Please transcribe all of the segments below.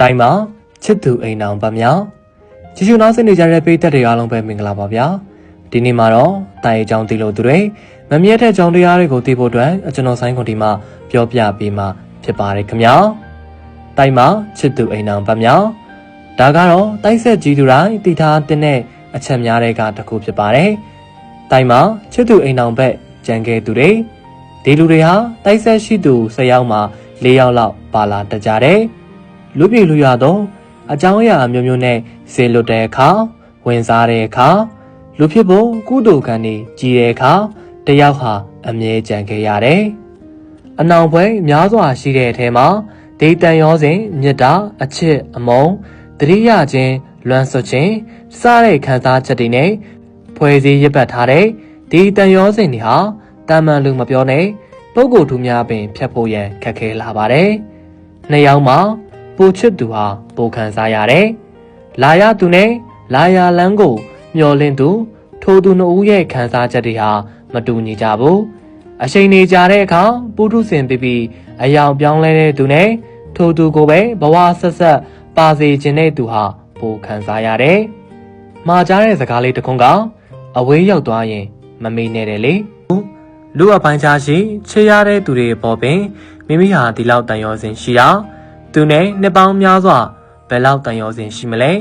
တိုင်းမှာချစ်သူအိမ်အောင်ပါများချီချူနောက်ဆက်နေကြတဲ့ပိသက်တွေအားလုံးပဲမင်္ဂလာပါဗျာဒီနေ့မှာတော့တိုင်အကြောင်းသိလို့သူတွေမမြတ်တဲ့ကြောင်းတရားတွေကိုသိဖို့အတွက်ကျွန်တော်ဆိုင်ခွန်ဒီမှာပြောပြပေးမှာဖြစ်ပါတယ်ခင်ဗျာတိုင်းမှာချစ်သူအိမ်အောင်ပါများဒါကတော့တိုက်ဆက်ကြီးသူတိုင်းတည်ထားတဲ့အချက်များတွေကတစ်ခုဖြစ်ပါတယ်တိုင်းမှာချစ်သူအိမ်အောင်ဘက်ကြံခဲ့သူတွေဒီလူတွေဟာတိုက်ဆက်ရှိသူ၁၀ယောက်မှ၄ယောက်လောက်ပါလာတကြတယ် လူပြည်လူရတော့အကြောင်းအရာအမျိုးမျိုးနဲ့ဆေလွတ်တဲ့အခါဝင်စားတဲ့အခါလူဖြစ်ဖို့ကုသိုလ်ကံတွေကြီးတဲ့အခါတယောက်ဟာအမြဲကြံခဲ့ရတယ်။အနောင်ပွဲများစွာရှိတဲ့အထဲမှာဒေတန်ရောစဉ်မြစ်တာအချစ်အမုံတတိယချင်းလွမ်းဆွခြင်းစတဲ့ခံစားချက်တွေနဲ့ဖွဲ့စည်းရစ်ပတ်ထားတဲ့ဒီတန်ရောစဉ်တွေဟာတာမန်လူမပြောနဲ့ပုဂ္ဂိုလ်သူများပင်ဖြတ်ဖို့ရန်ခက်ခဲလာပါတယ်။နှစ်ယောက်မှာ ပူချစ်သူဟာပိုခံစားရတယ်။လာရသူနဲ့လာရလန်းကိုမျောလင့်သူထိုသူနှစ်ဦးရဲ့ခံစားချက်တွေဟာမတူညီကြဘူး။အချိန်နေကြတဲ့အခါပုထုဇဉ်ပြပြီးအယောင်ပြောင်းလဲတဲ့သူနဲ့ထိုသူကိုပဲဘဝဆက်ဆက်ပါစေခြင်းတဲ့သူဟာပိုခံစားရတယ်။မှာကြားတဲ့စကားလေးတစ်ခုကအဝေးရောက်သွားရင်မမေ့နဲ့တယ်လေ။လူအပိုင်းခြားရှိချေရတဲ့သူတွေပေါ်ပင်မိမိဟာဒီလောက်တန်ရောစင်ရှိတာ သူနဲ့နှစ်ပေါင်းများစွာဘယ်လောက်တန်ရောစင်ရှိမလဲ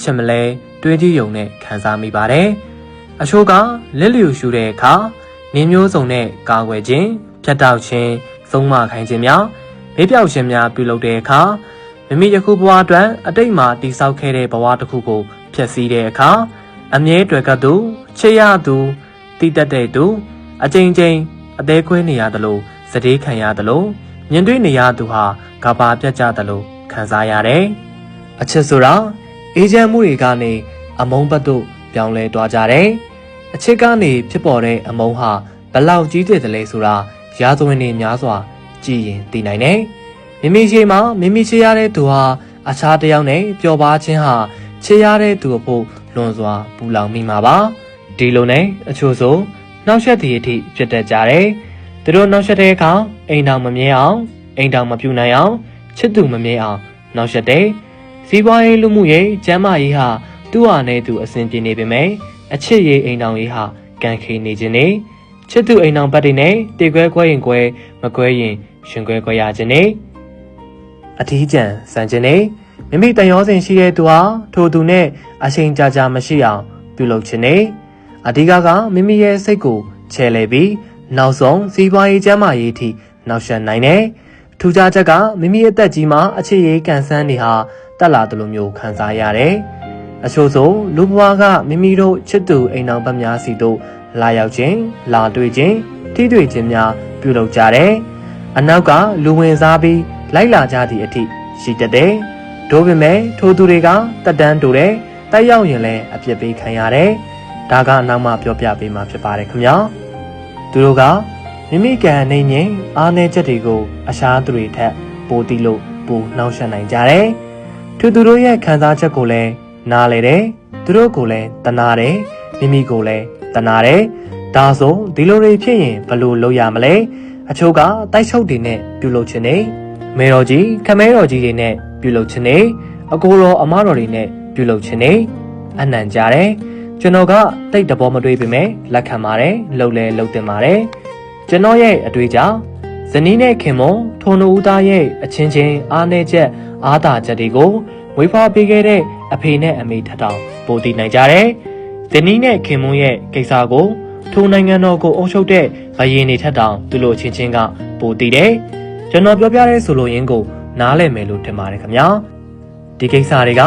ချစ်မလဲတွေးကြည့်ယုံနဲ့ခံစားမိပါတယ်အချို့ကလက်လျူရှူတဲ့အခါနေမျိုးစုံနဲ့ကာကွယ်ခြင်းဖြတ်တောက်ခြင်းသုံးမခိုင်းခြင်းများမေးပြောက်ခြင်းများပြုလုပ်တဲ့အခါမိမိယခုဘဝအတွက်အတိတ်မှာတည်ဆောက်ခဲ့တဲ့ဘဝတစ်ခုကိုဖျက်ဆီးတဲ့အခါအမြဲတွေ့ကသူချေရသူတည်တတ်တဲ့သူအချိန်ချင်းအသေးခွဲနေရသလိုစတေးခံရသလို မြင်တွေ့နေရသူဟာကဘာပြတ်ကြသလိုခံစားရတယ်။အချစ်ဆိုတာအေဂျင့်မှုတွေကနေအမုန်းဘက်သို့ပြောင်းလဲသွားကြတယ်။အချစ်ကနေဖြစ်ပေါ်တဲ့အမုန်းဟာဘလောက်ကြီးတဲ့တယ်လဲဆိုတာရာဇဝင်တွေများစွာ ကြည်ရင်သိနိုင်တယ်။မိမိရှိမှမိမိချေရတဲ့သူဟာအခြားတစ်ယောက်နဲ့ပျော်ပါခြင်းဟာချေရတဲ့သူအဖို့လွန်စွာပူလောင်မိမှာပါ။ဒီလိုနဲ့အချို့ဆိုနှောက်ယှက်သည့်အထိဖြစ်တတ်ကြတယ်။ သူတို့နှောက်ယှက်တဲ့အခါအိမ်တော်မမြဲအောင်အိမ်တော်မပြူနိုင်အောင်ချစ်သူမမြဲအောင်နှောက်ယှက်တယ်။စီးပွားရေးလူမှုရေးကျန်းမာရေးဟာသူ့ဟာနဲ့သူအဆင်ပြေနေပေမဲ့အချစ်ရေးအိမ်တော်ရေးဟာကံခေနေခြင်းနဲ့ချစ်သူအိမ်တော်ဘက်တွေနဲ့တေခွဲခွဲရင်ခွဲမခွဲရင်ရှင်ခွဲခွဲရခြင်းနဲ့အထီးကျန်စံခြင်းနဲ့မိမိတန်ရောစင်ရှိတဲ့သူဟာထိုသူနဲ့အချိန်ကြာကြာမရှိအောင်ပြုလုပ်ခြင်းနဲ့အဓိကကမိမိရဲ့စိတ်ကိုချဲလဲပြီး နောက်ဆုံးစီးပွားရေးကျန်းမာရေးအထိနောက်ဆက်နိုင်တယ်။ထူးခြားချက်ကမိမိအသက်ကြီးမှာအခြေရေးကန်ဆန်းတွေဟာတက်လာတယ်လို့မျိုးခံစားရတယ်။အချို့ဆိုလူဘဝကမိမိတို့ချစ်သူအိမ်တော်ဘက်များစီတို့လာရောက်ခြင်း၊လာတွေ့ခြင်း၊ထိတွေ့ခြင်းများပြုလုပ်ကြတယ်။အနောက်ကလူဝင်စားပြီးလိုက်လာကြသည့်အထိရှိတတ်တယ်။ဒါပေမဲ့ထိုသူတွေကတက်တန်းတူတယ်။တက်ရောက်ရင်လည်းအပြစ်ပေးခံရတယ်။ဒါကအနောက်မှပြောပြပေးမှာဖြစ်ပါတယ်ခင်ဗျာ။ သူတို့ကမိမိကံနေငင်အားနည်းချက်တွေကိုအရှားသူတွေထက်ပိုတီးလို့ပိုနှောက်ယှက်နိုင်ကြတယ်။သူသူတို့ရဲ့ခံစားချက်ကိုလည်းနားလေတယ်။သူတို့ကိုလည်းတနာတယ်။မိမိကိုလည်းတနာတယ်။ဒါဆိုဒီလိုတွေဖြစ်ရင်ဘယ်လိုလုပ်ရမလဲ။အချို့ကတိုက်ချုပ်တွေနဲ့ပြုလုပ်ခြင်းနဲ့မေတော်ကြီးခမဲတော်ကြီးတွေနဲ့ပြုလုပ်ခြင်းနဲ့အကိုတော်အမတော်တွေနဲ့ပြုလုပ်ခြင်းနဲ့အနံကြတယ်။ ကျွန်တော်ကတိတ်တဘောမတွေးပေမဲ့လက်ခံပါတယ်။လှုပ်လဲလှုပ်တင်ပါတယ်။ကျွန်တော်ရဲ့အတွေ့အကြုံဇနီးနဲ့ခင်မွန်ထုံနဦးသားရဲ့အချင်းချင်းအားနည်းချက်အားသာချက်တွေကိုဝေဖာပေးခဲ့တဲ့အဖေနဲ့အမေထထောင်ပို့တည်နိုင်ကြတယ်။ဇနီးနဲ့ခင်မွန်ရဲ့ကိစ္စကိုထိုနိုင်ငံတော်ကိုအုပ်ချုပ်တဲ့ဘယင်းနေထက်တောင်သူတို့ချင်းချင်းကပို့တည်တယ်။ကျွန်တော်ပြောပြတဲ့ဆိုလိုရင်းကိုနားလည်မယ်လို့ထင်ပါတယ်ခင်ဗျာ။ဒီကိစ္စတွေက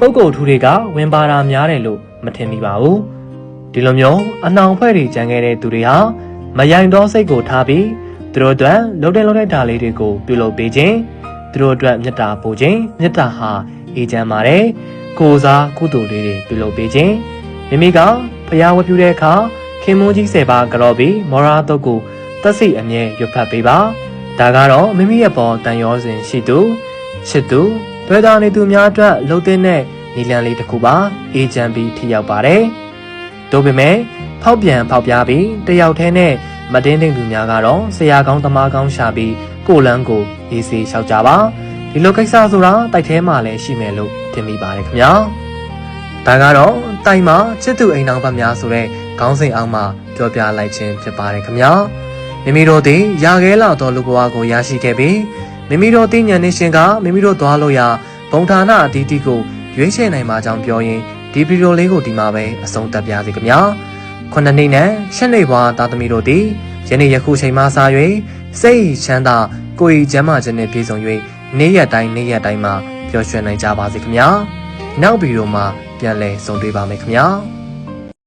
ပုံကုတ်ထူတွေကဝင်ပါတာများတယ်လို့ မထင်မိပါဘူး။ဒီလိုမျိုးအနှောင်ဖွဲ့တွေကြံခဲ့တဲ့သူတွေဟာမယိုင်သောစိတ်ကိုထားပြီးသူတို့အတွက်လှုပ်တဲ့လှုပ်တဲ့ဓာလေးတွေကိုပြုလုပ်ပေးခြင်းသူတို့အတွက်မေတ္တာပို့ခြင်းမေတ္တာဟာအေးချမ်းပါတယ်ကိုယ်စားကုသိုလ်လေးတွေပြုလုပ်ပေးခြင်းမိမိကဖျားဝပြူတဲ့အခါခင်မွန်းကြီးစေပါကြော်ပြီးမောရာတော့ကိုတက်စိအမြဲရွတ်ဖတ်ပေးပါဒါကတော့မိမိရဲ့ပေါ်တန်ရောစဉ်ရှိသူချစ်သူဘယ်သာနေသူများအတွက်လှုပ်တဲ့ နဲ့နီလန်လေးတစ်ခုပါအေးချမ်းပြီးထိရောက်ပါတယ်တို့ပေမဲ့ဖောက်ပြန်ဖောက်ပြားပြီးတယောက်တည်းနဲ့မတင်းသိမ့်သူများကတော့ဆရာကောင်းသမားကောင်းရှာပြီးကိုလန်းကိုရေးစေးလျှောက်ကြပါဒီလိုကိစ္စဆိုတာတိုက်ထဲမှာလည်းရှိမယ်လို့ထင်မိပါတယ်ခင်ဗျာဒါကတော့တိုင်မှာချစ်သူအိမ်တော်ဘက်များဆိုတဲ့ခေါင်းစဉ်အောက်မှာပြောပြလိုက်ခြင်းဖြစ်ပါတယ်ခင်ဗျာမိမိတို့သည်ရာခဲလာသောလူဘဝကိုရရှိခဲ့ပြီးမိမိတို့သိဉာဏ်နှရှင်ကမိမိတို့သွားလို့ရဘုံဌာနအတီးတီးကို ရွေးချယ်နိုင်မှာကြောင်းပြောရင်ဒီဗီဒီယိုလေးကိုဒီမှာပဲအဆုံးသတ်ပြစေခင်ဗျာခုနှစ်နှစ်နဲ့ရှစ်နှစ်ဘွားသားသမီးတို့သည်ယနေ့ယခုချိန်မှစ၍စိတ်ချမ်းသာကိုယ်ဤကျမ်းမာခြင်းနှင့်ပြည့်စုံ၍နေ့ရက်တိုင်းနေ့ရက်တိုင်းမှာပျော်ရွှင်နိုင်ကြပါစေခင်ဗျာနောက်ဗီဒီယိုမှာပြန်လည်ဆုံတွေ့ပါမယ်ခင်ဗျာ